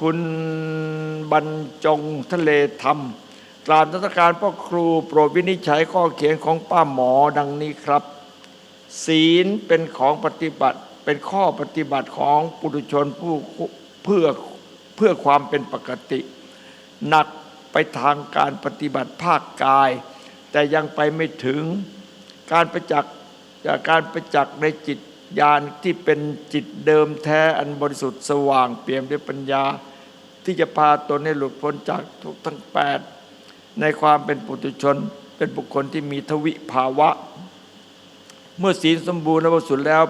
คุณบรรจงทะเลธรรมกราบนมัสการพ่อครูโปรดวินิจฉัยข้อเขียนของป้าหมอดังนี้ครับ ศีลเป็นของปฏิบัติเป็นข้อปฏิบัติของปุถุชนผู้เพื่อเพื่อความเป็นปกติ หนักไปทางการปฏิบัติภาคกาย แต่ยังไปไม่ถึงการประจักษ์จากการประจักษ์ในจิตญาณที่เป็นจิตเดิมแท้อันบริสุทธิ์สว่างเปี่ยมด้วยปัญญา ที่จะพาตนให้หลุดพ้นจากทุกทั้งแปดในความเป็นปุถุชน เป็นบุคคลที่มีทวิภาวะ เมื่อศีลสมบูรณ์และบริสุทธิ์แล้ว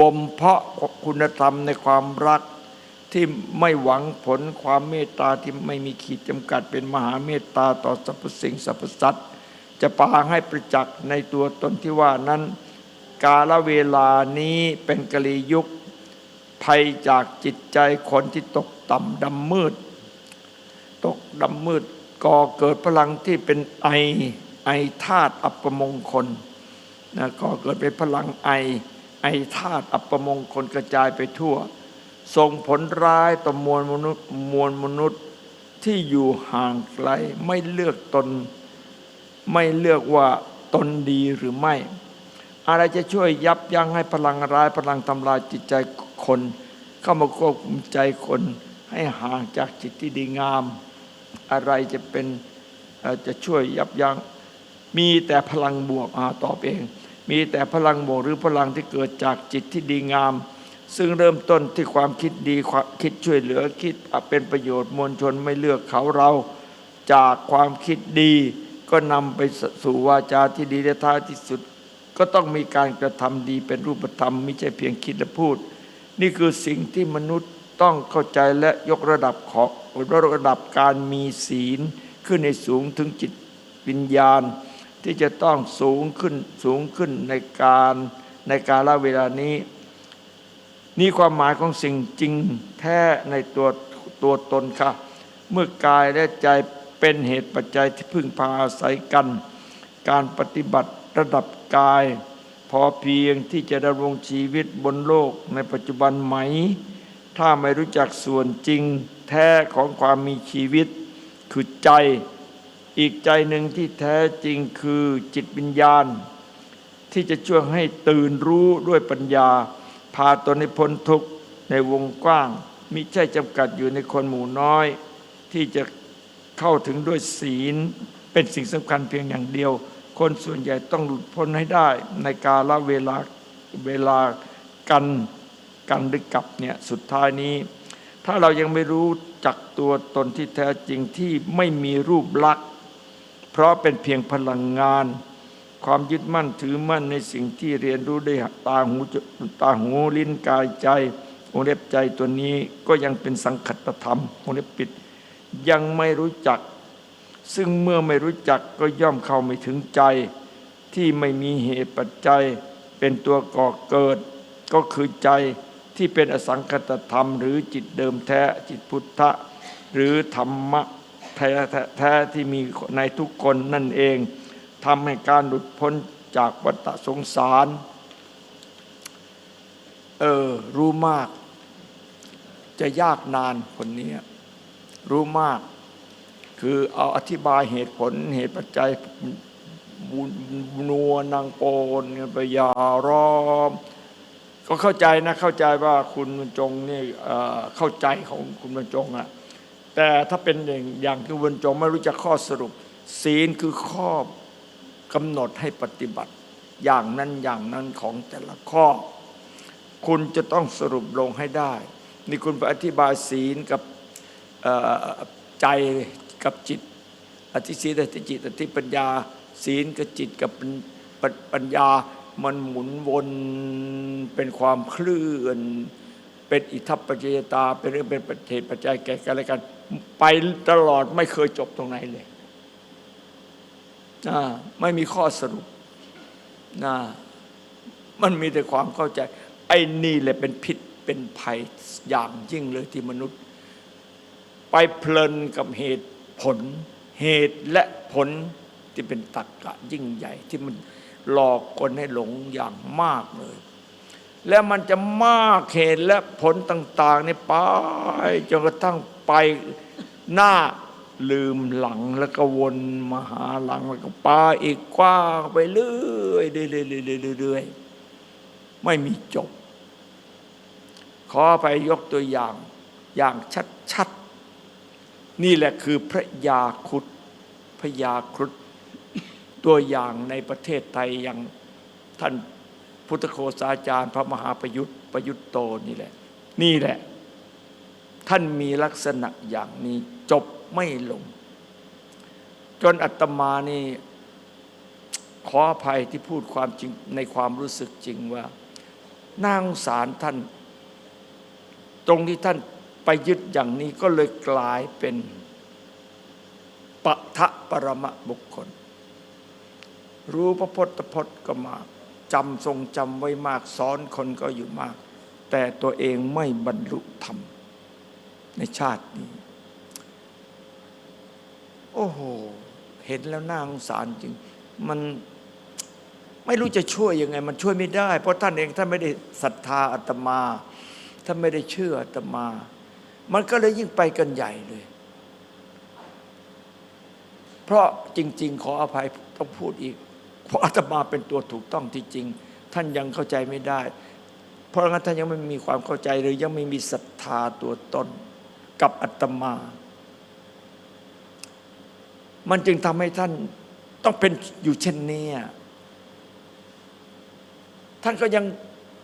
บ่มเพาะคุณธรรมในความรักที่ไม่หวังผลความเมตตาที่ไม่มีขีดจำกัดเป็นมหาเมตตาต่อสรรพสิ่งสรรพสัตว์จะปางให้ประจักษ์ในตัวตนที่ว่านั้น กาลเวลานี้เป็นกลียุคภัยจากจิตใจคนที่ตก ต่ำดำมืด ตกดำมืดก่อเกิดพลังที่เป็นไอไอธาตุอัปมงคลนะก่อเกิดเป็นพลังไอไอธาตุอัปมงคลกระจายไปทั่วส่งผลร้ายต่อมวลมนุษย์มวลมนุษย์ที่อยู่ห่างไกลไม่เลือกตน ไม่เลือกว่าตนดีหรือไม่ อะไรจะช่วยยับยั้งให้พลังร้ายพลังทำลายจิตใจคน เข้ามาควบคุมใจคน ให้ห่างจากจิตที่ดีงาม อะไรจะเป็นจะช่วยยับยัง้งมีแต่พลังบวกอาตอบเอง มีแต่พลังบวกหรือพลังที่เกิดจากจิตที่ดีงาม ซึ่งเริ่มต้นที่ความคิดดีคิดช่วยเหลือคิดเป็นประโยชน์มวลชนไม่เลือกเขาเราจากความคิดดีก็นำไปสู่วาจาที่ดีและท้ายที่สุด ก็ต้องมีการกระทำดีเป็นรูปธรรม ไม่ใช่เพียงคิดและพูด นี่คือสิ่งที่มนุษย์ ต้องเข้าใจและยกระดับของระดับการมีศีล ขึ้นในสูงถึงจิตวิญญาณ ที่จะต้องสูงขึ้นสูงขึ้นในการในการละเวลานี้ นี่ความหมายของสิ่งจริงแท้ในตัวตัวตนค่ะ เมื่อกายและใจเป็นเหตุปัจจัยที่พึ่งพาอาศัยกัน การปฏิบัติระดับกาย พอเพียงที่จะดำรงชีวิตบนโลกในปัจจุบันไหม ถ้าไม่รู้จักส่วนจริงแท้ของความมีชีวิต คือใจ อีกใจหนึ่งที่แท้จริงคือจิตวิญญาณ ที่จะช่วยให้ตื่นรู้ด้วยปัญญา พาตนให้พ้นทุกข์ในวงกว้างมิใช่จำกัดอยู่ในคนหมู่น้อย ที่จะเข้าถึงด้วยศีล เป็นสิ่งสำคัญเพียงอย่างเดียว คนส่วนใหญ่ต้องหลุดพ้นให้ได้ในกาลเวลาเวลากัน กันหรือกับเนี่ยสุดท้ายนี้ ถ้าเรายังไม่รู้จักตัวตนที่แท้จริงที่ไม่มีรูปลักษณ์เพราะเป็นเพียงพลังงาน ความยึดมั่นถือมั่นในสิ่งที่เรียนรู้ได้ตาหูตาหูลิ้นกายใจวงเล็บใจตัวนี้ก็ยังเป็นสังคตธรรมวงเล็บปิด ยังไม่รู้จัก ซึ่งเมื่อไม่รู้จักก็ย่อมเข้าไม่ถึงใจ ที่ไม่มีเหตุปัจจัยเป็นตัวก่อเกิด ก็คือใจ ที่เป็นอสังคตธรรม หรือจิตเดิมแท้จิตพุทธะ หรือธรรมะแท้แท้ที่มีในทุกคนนั่นเองทำให้การหลุดพ้นจากวัฏสงสาร เออ รู้มาก จะยากนานคนนี้รู้มาก คือเอาอธิบายเหตุผลเหตุปัจจัยบุญนัวนางโปนกันไปยาร้อม ก็เข้าใจนะเข้าใจว่าคุณบรรจงนี่เข้าใจของคุณบรรจงอะแต่ถ้าเป็นอย่างอย่างที่บรรจงไม่รู้จักข้อสรุป ศีลคือข้อกำหนดให้ปฏิบัติ อย่างนั้นอย่างนั้นของแต่ละข้อ คุณจะต้องสรุปลงให้ได้ นี่คุณไปอธิบายศีลกับใจกับจิต อธิศีลอธิจิตอธิปัญญา ศีลกับจิตกับปัญญา มันหมุนวนเป็นความเคลื่อน เป็นอิทัปปัจจยตา เป็นเรื่องเป็นปัจเจปัจจัยแก่กันและกัน ไปตลอดไม่เคยจบตรงไหนเลยนะไม่มีข้อสรุปนะมันมีแต่ความเข้าใจ ไอ้นี่แหละเป็นพิษเป็นภัยอย่างยิ่งเลยที่มนุษย์ ไปเพลินกับเหตุผล เหตุและผลที่เป็นตรรกะยิ่งใหญ่ที่มัน หลอกคนให้หลงอย่างมากเลย แล้วมันจะมากเหตุและผลต่างๆนี่ไปจนกระทั่งไปหน้าลืมหลังแล้วก็วนมาหาหลังแล้วก็ไปอีกกว้างไปเรื่อยเรื่อยเรื่อยเรื่อยไม่มีจบ ขอไปยกตัวอย่างอย่างชัดๆ นี่แหละคือพระยาคุดพระยาครุด ตัวอย่างในประเทศไทยอย่างท่านพุทธโฆษาจารย์ พระมหาประยุทธ์ประยุทธ์โตนี่แหละ นี่แหละ ท่านมีลักษณะอย่างนี้จบไม่ลง จนอัตมานี่ ขออภัยที่พูดความจริงในความรู้สึกจริงว่าน่างสารท่าน ตรงที่ท่านไปยึดอย่างนี้ก็เลยกลายเป็นปะทะปรมะบุคคล รู้พระพจน์พจน์ก็มากจำทรงจำไว้มากสอนคนก็อยู่มาก แต่ตัวเองไม่บรรลุธรรม ในชาตินี้ โอ้โห เห็นแล้วน่าสงสารจริง มันไม่รู้จะช่วยยังไง มันช่วยไม่ได้ เพราะท่านเองท่านไม่ได้ศรัทธาอาตมาท่านไม่ได้เชื่ออาตมา มันก็เลยยิ่งไปกันใหญ่เลย เพราะจริง ๆ ขออภัยต้องพูดอีก เพราะอาตมาเป็นตัวถูกต้องที่จริง ท่านยังเข้าใจไม่ได้ เพราะงั้นท่านยังไม่มีความเข้าใจหรือยังไม่มีศรัทธาตัวตนกับอาตมา มันจึงทำให้ท่านต้องเป็นอยู่เช่นนี้ท่านก็ยัง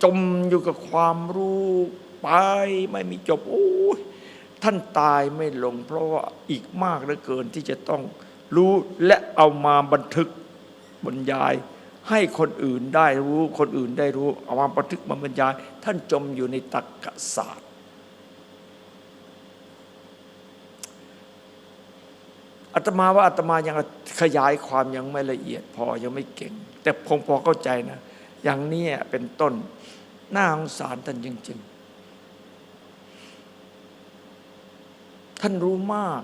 จมอยู่กับความรู้ไปไม่มีจบโอ้ยท่านตายไม่ลง เพราะว่าอีกมากเหลือเกินที่จะต้องรู้และเอามาบันทึก บรรยาย ให้คนอื่นได้รู้คนอื่นได้รู้เอามาบันทึกมาบรรยาย ท่านจมอยู่ในตรรกศาสตร์ อาตมาว่าอาตมายังขยายความยังไม่ละเอียดพอยังไม่เก่ง แต่ผมพอเข้าใจนะ อย่างนี้เป็นต้นน่าสงสารท่านจริงๆ ท่านรู้มาก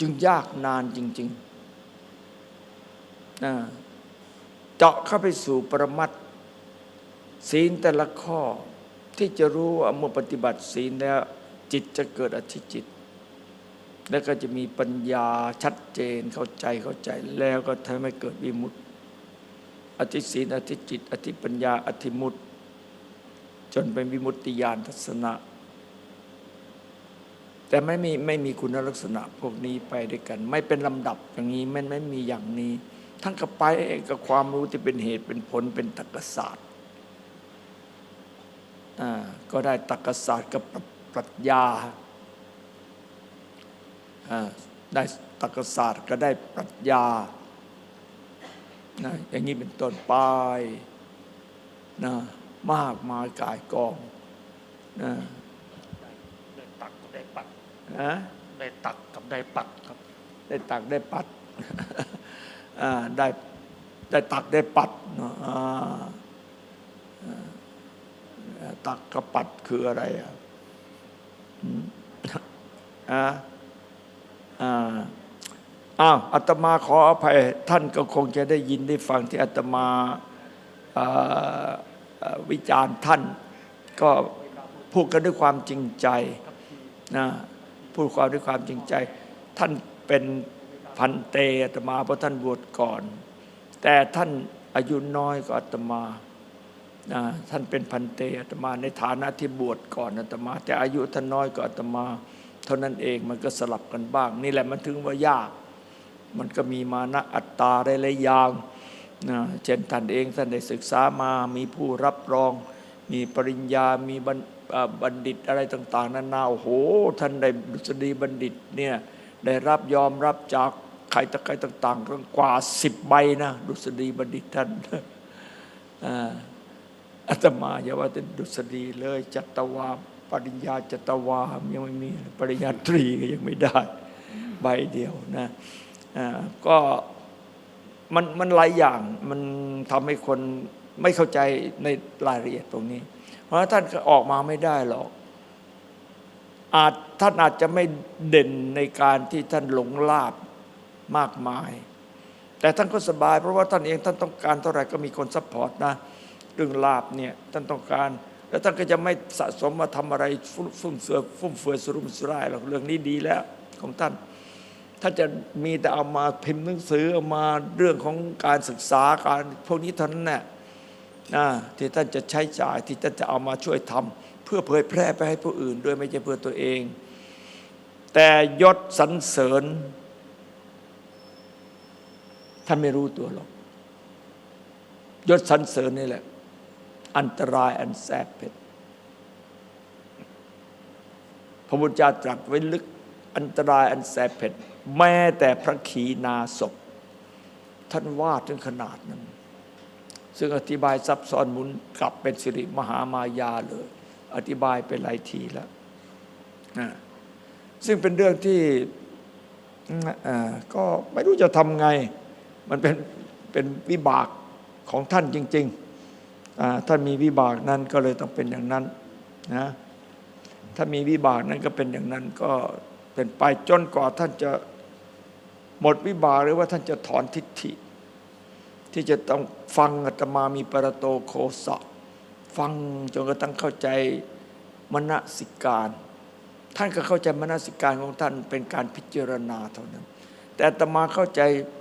จึงยากนานจริง ๆ เจาะเข้าไปสู่ปรมัตศีลแต่ละข้อที่จะรู้ว่าเมื่อปฏิบัติศีลแล้วจิตจะเกิดอธิจิต แล้วก็จะมีปัญญาชัดเจนเข้าใจเข้าใจแล้วก็ทำให้เกิดวิมุตติ อธิศีลอธิจิต อธิปัญญาอธิมุตติ จนเป็นวิมุตติญาณทัศนะ แต่ไม่มีไม่มีคุณลักษณะพวกนี้ไปด้วยกัน ไม่เป็นลำดับอย่างนี้ไม่ไม่มีอย่างนี้ ทั้งกับไปกับความรู้ที่เป็นเหตุเป็นผลเป็นตรรกศาสตร์อ่าก็ได้ตรรกศาสตร์กับปรัชญาอ่าได้ตรรกศาสตร์ก็ได้ปรัชญานะอย่างนี้เป็นต้นไปนะมากมายกายกองนะได้ตักกับได้ปัดนะได้ตักกับได้ปัดครับ ได้ตักได้ปัดอ่า ได้ได้ตักได้ปัดตักกับปัดคืออะไรอะอ่าอ้าวอาตมาขออภัย ท่านก็คงจะได้ยินได้ฟังที่อาตมาวิจารณ์ท่าน ก็พูดกันด้วยความจริงใจนะพูดความด้วยความจริงใจ ท่านเป็น พันเตอาตมาเพราะท่านบวชก่อน แต่ท่านอายุน้อยกว่าอาตมานะท่านเป็นพันเตอาตมาในฐานะที่บวชก่อนอาตมา แต่อายุท่านน้อยกว่าอาตมา เท่านั้นเองมันก็สลับกันบ้าง นี่แหละมันถึงว่ายาก มันก็มีมานะอัตตาได้หลายอย่างนะเช่นท่านเองท่านได้ศึกษามามีผู้รับรอง มีปริญญามีบัณอ่าบัณฑิตอะไรต่าง ๆนานาโอ้โหท่านได้ดุษฎีบัณฑิตเนี่ยได้รับยอมรับจาก ใครตะใครต่างๆก็กว่าสิบใบนะดุษฎีบัณฑิตท่านอาตมาอย่าว่าแต่ดุษฎีเลยจัตวาปริญญาจัตวายังไม่มีปริญญาตรีก็ยังไม่ได้ ใบเดียวนะก็มันมันหลายอย่างมันทำให้คนไม่เข้าใจในรายละเอียดตรงนี้ เพราะท่านก็ออกมาไม่ได้หรอกอาจท่านอาจจะไม่เด่นในการที่ท่านหลงลาบ มากมาย แต่ท่านก็สบายเพราะว่าท่านเองท่านต้องการเท่าไหร่ก็มีคนซัพพอร์ตนะเรื่องลาบเนี่ยท่านต้องการ แล้วท่านก็จะไม่สะสมมาทำอะไรฟุ่มเฟือยฟุ่มเฟือยสรุมสุร่ายหรอกเรื่องนี้ดีแล้วของท่านถ้าจะมีแต่เอามาพิมพ์หนังสือเอามาเรื่องของการศึกษาการพวกนี้เท่านั้นแหละนะที่ท่านจะใช้จ่ายที่ท่านจะเอามาช่วยทำเพื่อเผยแพร่ไปให้ผู้อื่น ด้วยไม่ใช่เพื่อตัวเอง แต่ยศสรรเสริญ ท่านไม่รู้ตัวหรอกยศสรรเสริญนี่แหละ อันตรายอันแสบเผ็ดพระพุทธเจ้าตรัสไว้ลึกอันตรายอันแสบเผ็ดแม้แต่พระขีณาสพท่านว่าถึงขนาดนั้น ซึ่งอธิบายซับซ้อนหมุนกลับเป็นสิริมหามายาเลย อธิบายเป็นหลายทีแล้วนะซึ่งเป็นเรื่องที่ก็ไม่รู้จะทำไง มันเป็นเป็นวิบากของท่านจริงๆท่านมีวิบากนั้นก็เลยต้องเป็นอย่างนั้นนะถ้ามีวิบากนั้นก็เป็นอย่างนั้นก็เป็นไปจนกว่าท่านจะหมดวิบากหรือว่าท่านจะถอนทิฏฐิ ที่จะต้องฟังอาตมามีปรโตโคสะฟังจนกระทั่งเข้าใจมนสิการ ท่านก็เข้าใจมนสิการของท่านเป็นการพิจารณาเท่านั้น แต่ตมาเข้าใจ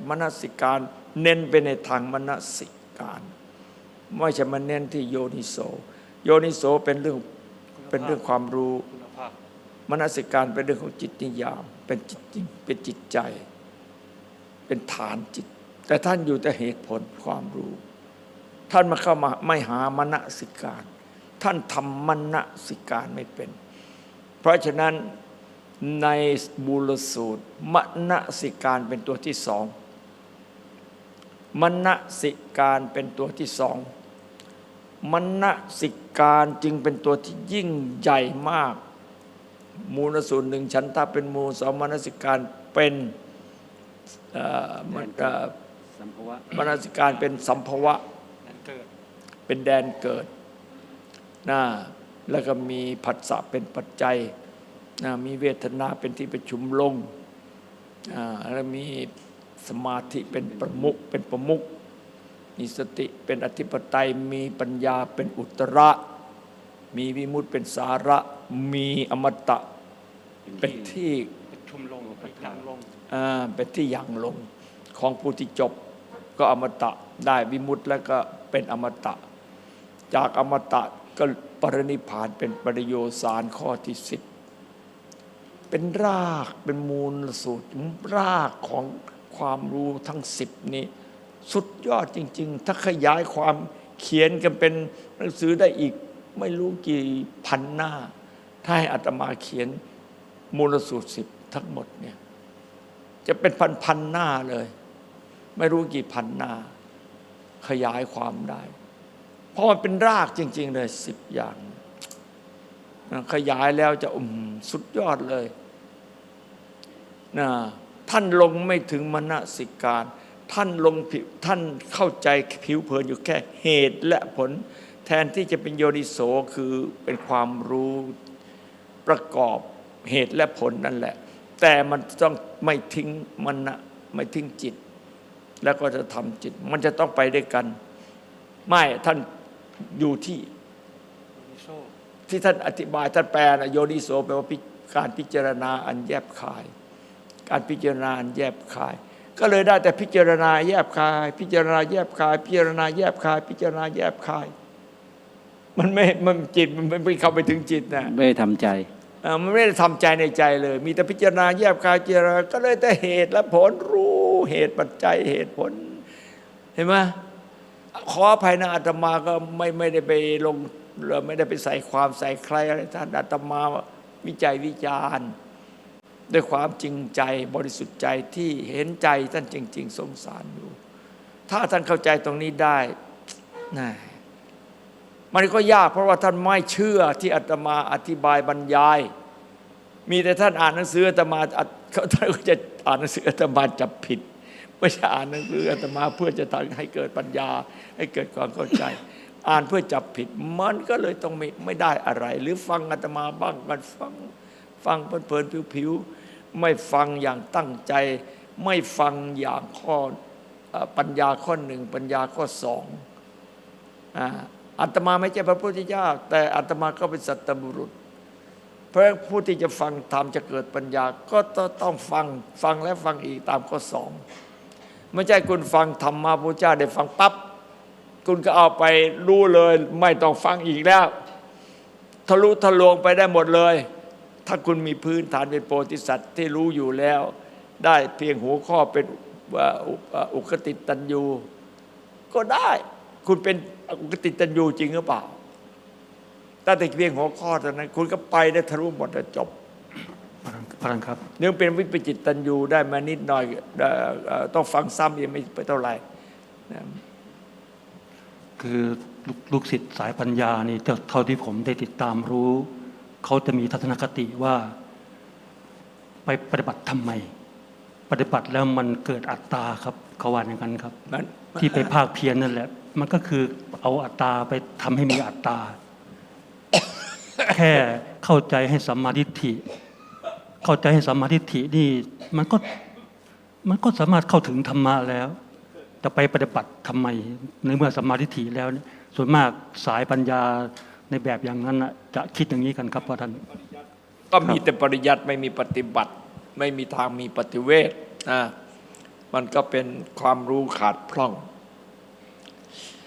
มนสิการ เน้นไปในทางมนสิการ ไม่ใช่มาเน้นที่โยนิโส โยนิโสเป็นเรื่องเป็นเรื่องความรู้คุณภาพมนสิการเป็นเรื่องของจิตนิยาม เป็นจิตจริงเป็นจิตใจ เป็นฐานจิต แต่ท่านอยู่แต่เหตุผลความรู้ ท่านมาเข้ามาไม่หามนสิการ ท่านทำมนสิการไม่เป็น เพราะฉะนั้น ในบูลสูตรมนสิการเป็นตัวที่สองมนสิการเป็นตัวที่สองมนสิการจึงเป็นตัวที่ยิ่งใหญ่มาก มูลสูตรหนึ่งฉันทาเป็นมูลสองมนสิการเป็นเอ่อมันเอ่อสัมภวะมนสิการเป็นสัมภวะนั่นเกิดเป็นแดนเกิดนะแล้วก็มีผัสสะเป็นปัจจัยนะ มีเวทนาเป็นที่ประชุมลงอ่าแล้วมีสมาธิเป็นประมุขเป็นประมุขมีสติเป็นอธิปไตยมีปัญญาเป็นอุตระ มีวิมุตติเป็นสาระ มีอมตะ เป็นที่ประชุมลงประทังลงอ่าเป็นที่ยังลงของผู้ที่จบก็อมตะได้วิมุตติแล้วก็เป็นอมตะ จากอมตะก็ปรินิพพานเป็นปริโยสารข้อที่สิบ เป็นรากเป็นมูลสูตรรากของความรู้ทั้งสิบนี้ สุดยอดจริง ๆ ถ้าขยายความเขียนกันเป็นหนังสือได้อีก ไม่รู้กี่พันหน้า ถ้าให้อาตมาเขียนมูลสูตรสิบทั้งหมดเนี่ยจะเป็นพันพันๆหน้าเลย ไม่รู้กี่พันหน้า ขยายความได้ เพราะมันเป็นรากจริง ๆ เลยสิบอย่าง ขยายแล้วจะอืมสุดยอดเลย นะท่านลงไม่ถึงมณสิการ ท่านลงผิวท่านเข้าใจผิวเผินอยู่แค่เหตุและผล แทนที่จะเป็นโยนิโสคือเป็นความรู้ประกอบเหตุและผลนั่นแหละ แต่มันต้องไม่ทิ้งมันนะไม่ทิ้งจิต แล้วก็จะทำจิต มันจะต้องไปด้วยกัน ไม่ท่านอยู่ที่มิโซที่ท่านอธิบายท่านแปลนะโยนิโสแปลว่าพิการพิจารณาอันแยบคาย การพิจารณาอันแยบคาย ก็เลยได้แต่พิจารณาแยบคาย พิจารณาแยบคาย พิจารณาแยบคาย พิจารณาแยบคาย มันไม่มันจิตมันไม่เข้าไปถึงจิตนะไม่ได้ทำใจเอ่อมันไม่ได้ทำใจในใจเลย มีแต่พิจารณาแยบคายพิจารณาก็เลยแต่เหตุและผลรู้เหตุปัจจัยเหตุผล เห็นไหมขออภัยนะอาตมาก็ไม่ไม่ได้ไปลงเรือไม่ได้ไปใส่ความใส่ใครอะไรท่านอาตมาวิจัยวิจารณ์ ด้วยความจริงใจบริสุทธิ์ใจที่เห็นใจท่านจริง ๆ สงสารอยู่ ถ้าท่านเข้าใจตรงนี้ได้นะมันก็ยากเพราะว่าท่านไม่เชื่อที่อาตมาอธิบายบรรยาย มีแต่ท่านอ่านหนังสืออาตมาเขาท่านก็จะอ่านหนังสืออาตมาจับผิดไม่ใช่อ่านหนังสืออาตมาเพื่อจะทำให้เกิดปัญญา ให้เกิดความเข้าใจ อ่านเพื่อจับผิดมันก็เลยต้องไม่ไม่ได้อะไร หรือฟังอาตมาบ้างมันฟังฟังเพลินๆผิวๆ ไม่ฟังอย่างตั้งใจ ไม่ฟังอย่างข้อปัญญาข้อหนึ่งปัญญาข้อสองอ่าอาตมาไม่ใช่พระพุทธเจ้าแต่อาตมาก็เป็นสัตบุรุษ เพราะผู้ที่จะฟังธรรมจะเกิดปัญญา ก็ต้องฟังฟังและฟังอีกตามข้อสองไม่ใช่คุณฟังธรรมมาพระเจ้าได้ฟังปั๊บคุณก็เอาไปรู้เลย ไม่ต้องฟังอีกแล้วทะลุทะลวงไปได้หมดเลย ถ้าคุณมีพื้นฐานเป็นโพธิสัตว์ที่รู้อยู่แล้ว ได้เพียงหัวข้อเป็นว่าอุอุกติตันยูก็ได้ คุณเป็นอุกติตันยูจริงหรือเปล่าแต่แต่เพียงหัวข้อเท่านั้น คุณก็ไปได้ทะลุหมดแล้วจบพลังพลังครับเนื่องเป็นวิปจิตตันยูได้มานิดหน่อยเอ่อเอ่อต้องฟังซ้ำยังไม่ไปเท่าไหร่นะคือลูกลูกศิษย์สายปัญญานี่เท่าเท่าที่ผมได้ติดตามรู้ เขาจะมีทัศนคติว่า ไปปฏิบัติทำไม ปฏิบัติแล้วมันเกิดอัตตาครับเขาว่าอย่างนั้นครับมันที่ไปภาคเพียรนั่นแหละ มันก็คือเอาอัตตาไปทำให้มีอัตตา แค่เข้าใจให้สัมมาทิฏฐิ เข้าใจให้สัมมาทิฏฐินี่ มันก็มันก็สามารถเข้าถึงธรรมะแล้วแต่ไปปฏิบัติทำไมในเมื่อสัมมาทิฏฐิแล้วเนี่ยส่วนมากสายปัญญา ในแบบอย่างนั้นน่ะจะคิดอย่างนี้กันครับพ่อท่าน ก็มีแต่ปริยัติไม่มีปฏิบัติ ไม่มีทางมีปฏิเวทนะมันก็เป็นความรู้ขาดพร่อง